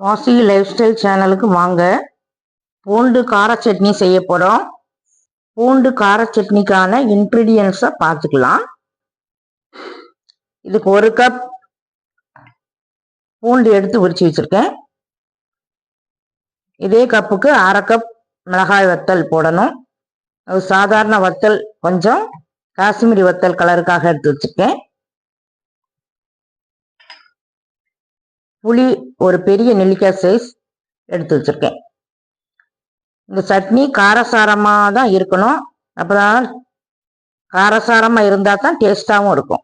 வாசி life style சேனலுக்கு வாங்க. பூண்டு கார சட்னி செய்ய போகிறோம் பூண்டு கார சட்னிக்கான இன்க்ரீடியன்ஸை பார்த்துக்கலாம் இதுக்கு ஒரு கப் பூண்டு எடுத்து உரிச்சு வச்சுருக்கேன். இதே கப்புக்கு அரை கப் மிளகாய் வத்தல் போடணும். அது சாதாரண வத்தல் கொஞ்சம் காஷ்மீரி வத்தல் கலருக்காக எடுத்து வச்சுருக்கேன். புளி ஒரு பெரிய நெல்லிக்காய் சைஸ் எடுத்து வச்சுருக்கேன். இந்த சட்னி காரசாரமாக தான் இருக்கணும். அப்போதான் காரசாரமாக இருந்தால் தான் டேஸ்டாகவும் இருக்கும்.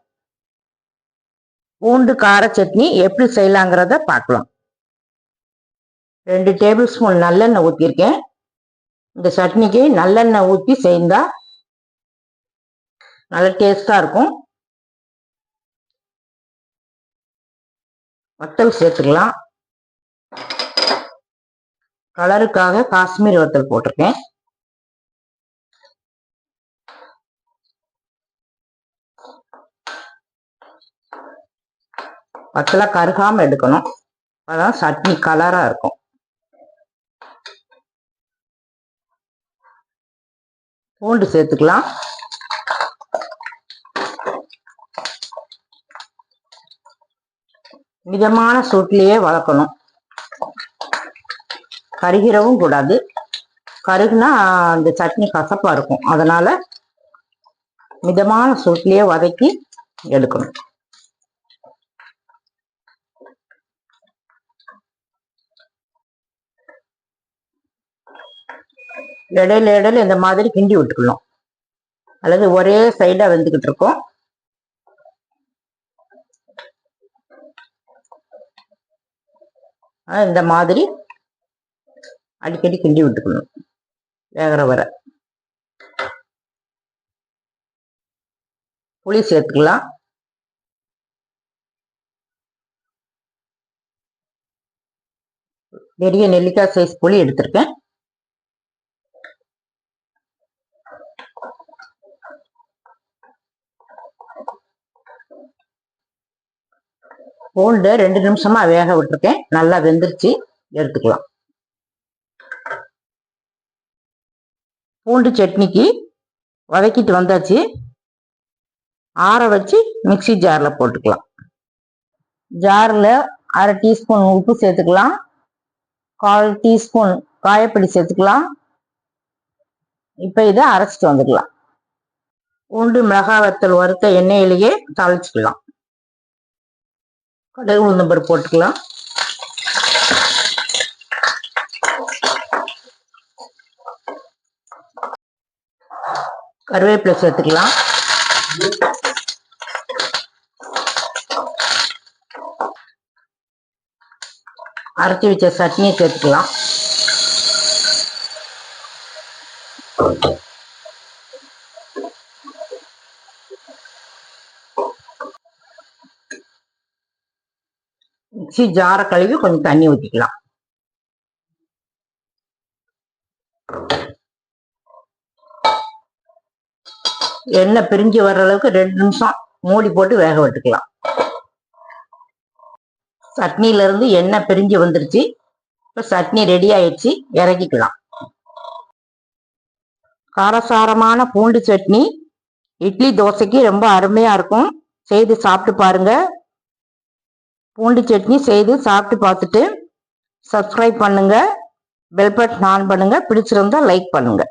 பூண்டு கார சட்னி எப்படி செய்யலாங்கிறத பார்க்கலாம். ரெண்டு டேபிள் ஸ்பூன் நல்லெண்ணெய் ஊற்றிருக்கேன் இந்த சட்னிக்கு நல்லெண்ணெய் ஊற்றி செய்தால் நல்ல டேஸ்டாக இருக்கும். வத்தல் சேர்த்துக்கலாம். கலருக்காக காஷ்மீர் வத்தல் போட்டிருக்கேன். வத்தலை கருகாம எடுக்கணும். அதான் சட்னி கலரா இருக்கும். பூண்டு சேர்த்துக்கலாம். மிதமான சூட்டிலேயே வளர்க்கணும். கருகிறவும் கூடாது. கருகுனா அந்த சட்னி கசப்பாக இருக்கும். அதனால மிதமான சூட்டிலேயே வதக்கி எடுக்கணும். இடையில இடையில இந்த மாதிரி கிண்டி விட்டுக்கணும். அல்லது ஒரே சைடாக வெந்துக்கிட்டு இருக்கோம். இந்த மாதிரி அடிக்கடி கிண்டி விட்டுக்கணும். வேகிற வர. புளி சேர்த்துக்கலாம். பெரிய நெல்லிக்காய் சைஸ் புளி எடுத்திருக்கேன். பூண்டு ரெண்டு நிமிஷமா வேக விட்டுருக்கேன். நல்லா வெந்துருச்சு. எடுத்துக்கலாம். பூண்டு சட்னிக்கு வதக்கிட்டு வந்தாச்சு. ஆற வச்சு மிக்சி ஜாரில் போட்டுக்கலாம். ஜாரில் அரை டீஸ்பூன் உப்பு சேர்த்துக்கலாம். கால் டீஸ்பூன் காயப்பொடி சேர்த்துக்கலாம். இப்போ இதை அரைச்சிட்டு வந்துக்கலாம் பூண்டு மிளகாய் வத்தல் வறுத்த எண்ணெயிலேயே தாளிச்சுக்கலாம். கடுகு நம்பர் போட்டுக்கலாம். கருவேப்பிலை சேர்த்துக்கலாம். அரைச்சி வச்ச சட்னியை சேர்த்துக்கலாம். மிக்சி ஜாரை கழுவி கொஞ்சம் தண்ணி ஊற்றிக்கலாம் எண்ணெய் பிரிஞ்சு வர்ற அளவுக்கு ரெண்டு நிமிஷம் மூடி போட்டு வேக விட்டுக்கலாம். சட்னியில இருந்து எண்ணெய் பிரிஞ்சு வந்துருச்சு. இப்போ சட்னி ரெடி ஆயிடுச்சு. இறக்கிக்கலாம். காரசாரமான பூண்டு சட்னி. இட்லி தோசைக்கு ரொம்ப அருமையா இருக்கும். செய்து சாப்பிட்டு பாருங்க. பூண்டு சட்னி செய்து சாப்பிட்டு பார்த்துட்டு சப்ஸ்கிரைப் பண்ணுங்கள் பெல் பட்டன் ஆன் பண்ணுங்கள் பிடிச்சிருந்தா லைக் பண்ணுங்கள்